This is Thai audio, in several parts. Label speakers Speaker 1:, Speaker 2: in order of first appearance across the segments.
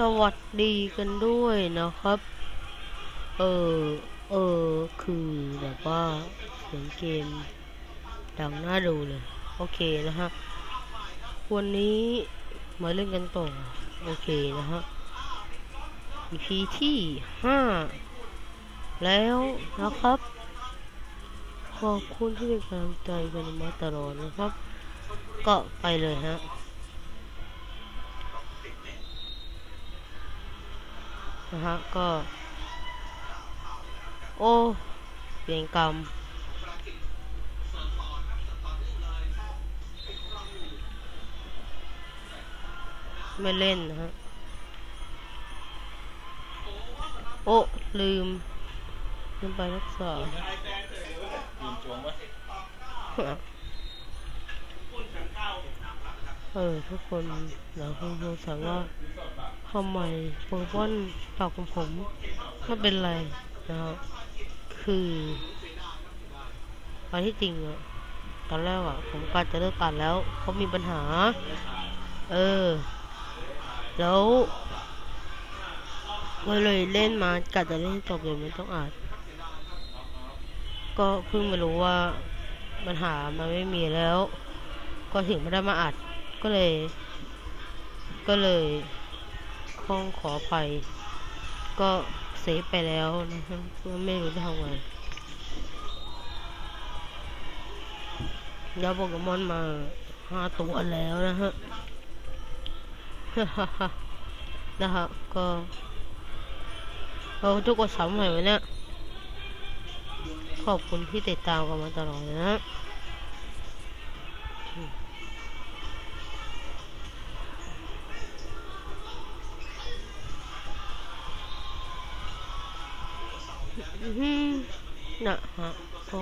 Speaker 1: สวัสดีกันด้วยนะครับ เออ เออ คือแบบว่าเสียงเกม ดังน่าดูเลย โอเคนะฮะ วันนี้มาเล่นกันต่อ โอเคนะฮะ EP ที่ห้าแล้วนะครับ ขอบคุณที่เป็นกำลังใจกันมาตลอดนะครับ ก็ไปเลยฮะ นะฮะก็ โอ้เวียงกรรมไม่เล่นนะฮะ โอ้ ลืม ลืมไปรักษาเออ ทุกคนหลายคนสงสัยว่า ทำไมโปเกมอนปากของผมไม่เป็นไรนะฮะคืออันที่จริงอะตอนแรกอะผมกะจะเลิกอ่านแล้วเพรามีปัญหา เออ แล้วก็เลยเล่นมากะจะเล่นจบเลยไม่ต้องอ่านก็เพิ่งมารู้ว่าปัญหามันไม่มีแล้ว ก็ถึงไม่ได้มาอัดก็เลย ก็เลย ข้องขออภัย ก็เซฟไปแล้วนะครับก็ไม่รู้จะทำไงยาโปเกมอนมาห้าตัวแล้วนะฮะนะฮะก็เราทุกคนซ้ำใหม่ไหมเนี่ยขอบคุณที่ติดตามกันมาตลอดนะ นะฮะก็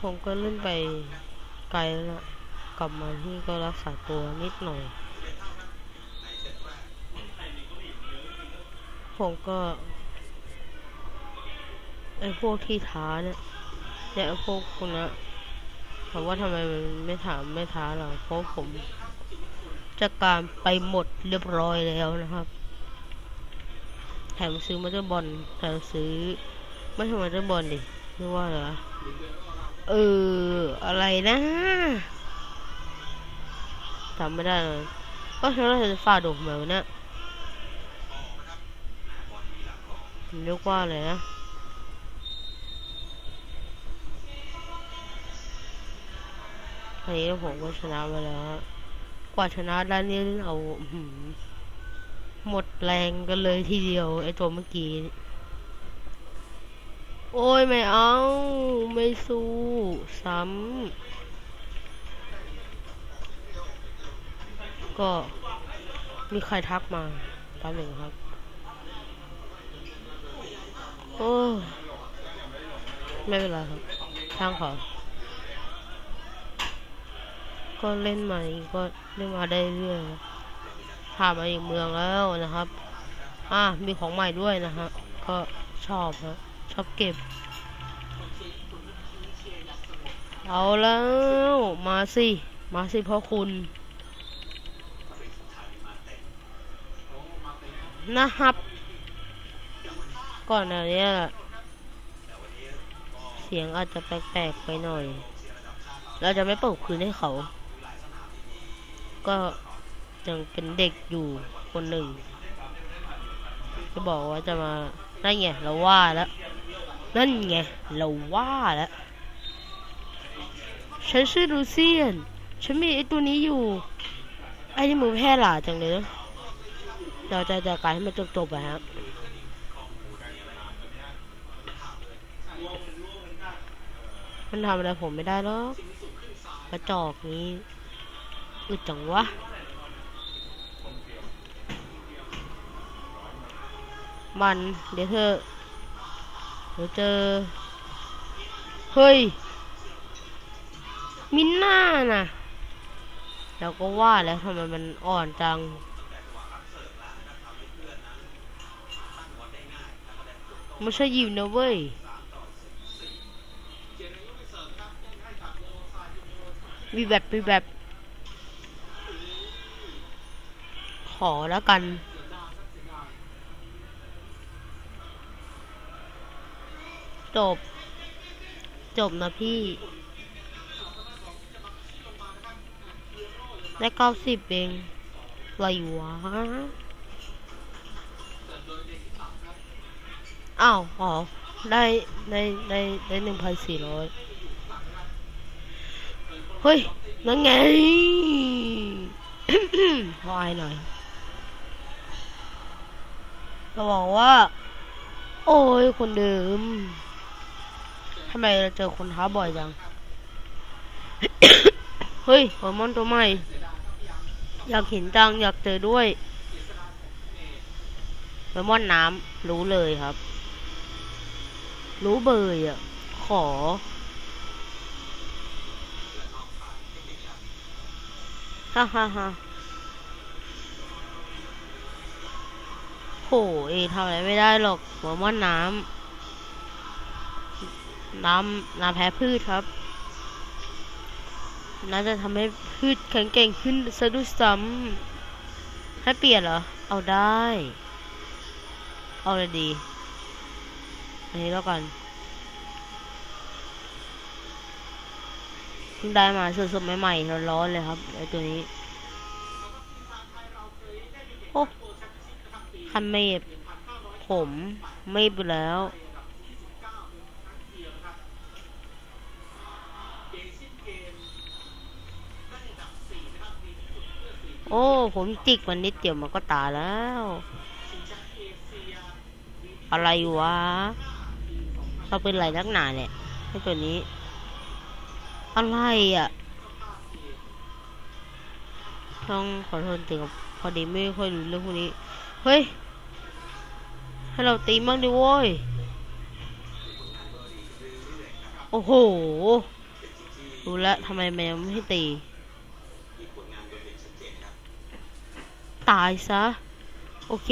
Speaker 1: ผมก็เล่นไปไกลแล้วนะกลับมาที่ก็รักษาตัวนิดหน่อย ผมก็ไอพวกที่ท้าเนี่ยเนี่ยไอพวกคนนะถามว่าทำไมมันไม่ถามไม่ท้าเราเพราะผมจัดการไปหมดเรียบร้อยแล้วนะครับ แถมซื้อมาเตอร์บอลแถมซื้อ ไม่ใช่มาเตอร์บอลดิเรียกว่าอะไรวะเอออะไรนะจำไม่ได้เลยก็ฉันว่าจะฟาดอกเหมือนนี่ยเรียกว่าอะไรนะอันนี้ผมก็ชนะมาแล้วกว่าชนะด้านี่เอาอื้อหือหมดแรงกันเลยทีเดียวไอตัวเมื่อกี้ โอ้ยไม่เอา ไม่สู้ ซ้ำ ก็มีใครทักมาแป๊บหนึ่งครับ โอ้ไม่เป็นไรครับช่างเขาก็เล่นใหม่ก็เล่นมาได้เรื่อยๆพามาอีกเมืองแล้วนะครับ อะมีของใหม่ด้วยนะฮะ ก็ชอบฮะ ชอบเก็บ เอาแล้ว มาสิ มาสิพ่อคุณนะครับ ก่อนหน้านี้แหละเสียงอาจจะแปลกๆไปหน่อย เราจะไม่เปิดคืนให้เขา ก็ยังเป็นเด็กอยู่คนหนึ่ง จะบอกว่าจะมานั่นไงเราว่าแล้ว นั่นไง เราว่าแล้ว ฉันชื่อลูเซียน ฉันมีไอตัวนี้อยู่ ไอ้นี่มือแพร่หลาจังเลยนะเราจะจัดการให้มันจบๆไปฮะมันทำอะไรผมไม่ได้หรอกกระจอกนี้อึดจังวะ มันเดี๋ยวเธอ เดี๋ยวเจอ เฮ้ย มินน่าน่ะแล้วก็ว่าแล้วทำไมมันอ่อนจัง ไม่ใช่ยิวนะเว้ยมีแบบมีแบบ ขอแล้วกัน จบ จบนะพี่ ได้เก้าสิบเองไรวะอ้าวอ๋อได้ได้ได้ได้หนึ่งพันสี่ร้อยเฮ้ย นั่นไงขออายหน่อยเราบอกว่า โอ้ย คนเดิม ทำไมเราเจอคนท้าบ่อยจัง เฮ้ยโปเกมอนตัวใหม่ อยากเห็นจัง อยากเจอด้วยโปเกมอนน้ำรู้เลยครับ รู้เบยอะ ขอ ฮ่าฮ่าฮ่าโหเอทำอะไรไม่ได้หรอกโปเกมอนน้ำ น้ำน้ำแพ้พืชครับน่าจะทำให้พืชแข็งแกร่งขึ้นซะด้วยซ้ำให้เปลี่ยนเหรอ เอาได้ เอาเลยดี อันนี้แล้วกันเพิ่งได้มาสดๆใหม่ๆร้อนๆเลยครับไอตัวนี้ โอ้คันเมบผมไม่ไปแล้ว โอ้ ผมจิกมันนิดเดียวมันก็ตายแล้ว อะไรวะเราเป็นไรนักหนาเนี่ยไอตัวนี้ อะไรอะต้องขอโทษจริงครับพอดีไม่ค่อยรู้เรื่องพวกนี้ เฮ้ย ให้เราตีมั่งดิโว้ย โอ้โห รู้แล้วทำไมแมวไม่ให้ตี ตายซะ โอเค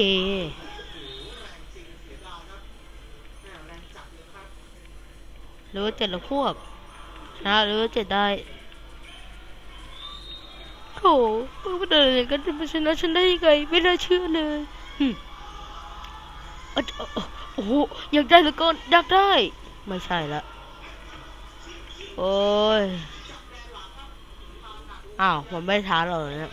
Speaker 1: หรือว่าเจ็ดละพวกชนะหรือว่าเจ็ดได้โถเมื่อเดินกันจะมาชนะฉันได้ยังไง ไม่น่าเชื่อเลยหึอโอ้โหอยากได้เหลือเกินอยากได้ ไม่ใช่ละโอ้ย อ้าว มันไม่ท้าเราเลยนะ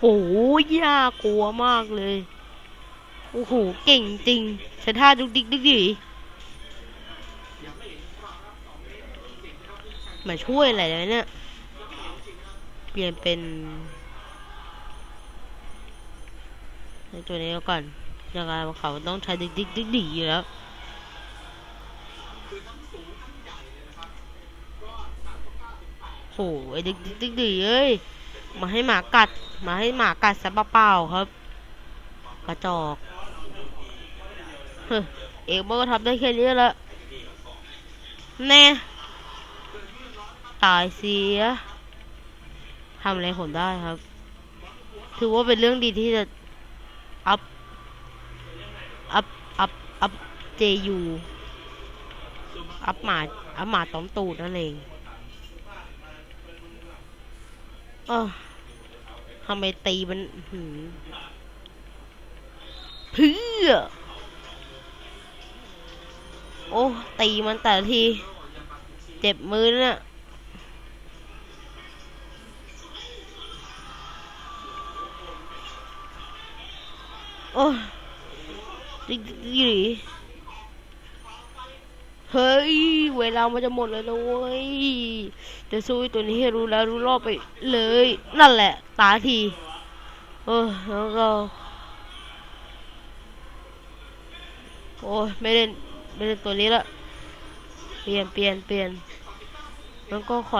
Speaker 1: โอ้ยยากลัวมากเลย โอ้โห เก่งจริงใช้ท่าดุกดิกดึกดีมาช่วยอะไรเลยเนี่ย เปลี่ยนเป็นในตัวนี้แล้วก่อนยังไงเขาต้องใช้ดิกดิกดิกดีอยู่แล้ว โหไอ้ดิกดิกดิกดีเอ้ยมาให้หมากัด มาให้หมากัดซะเปล่าครับ กระจอกเฮ้เอกมันก็ทำได้แค่นี้แหละแน่ ตายเสียทำอะไรผมได้ครับ ถือว่าเป็นเรื่องดีที่จะอัพอัพอัพอัพเจยูอัพหมาอัพหมาต้อมตูดนั่นเองเอทำไมตีมันเพื่อ โอ้ ตีมันแต่ที เจ็บมือเนี่ยโอ้ยดิดิดิ เฮ้ย เวลามันจะหมดเลยนะเว้ยจะสู้ตัวนี้ให้รู้แล้วรู้รอบไปเลย นั่นแหละ ตาทีเออแล้วก็โอ้ยไม่เล่นไม่เล่นตัวนี้ละ เปลี่ยนเปลี่ยนเปลี่ยนแล้วก็ขอ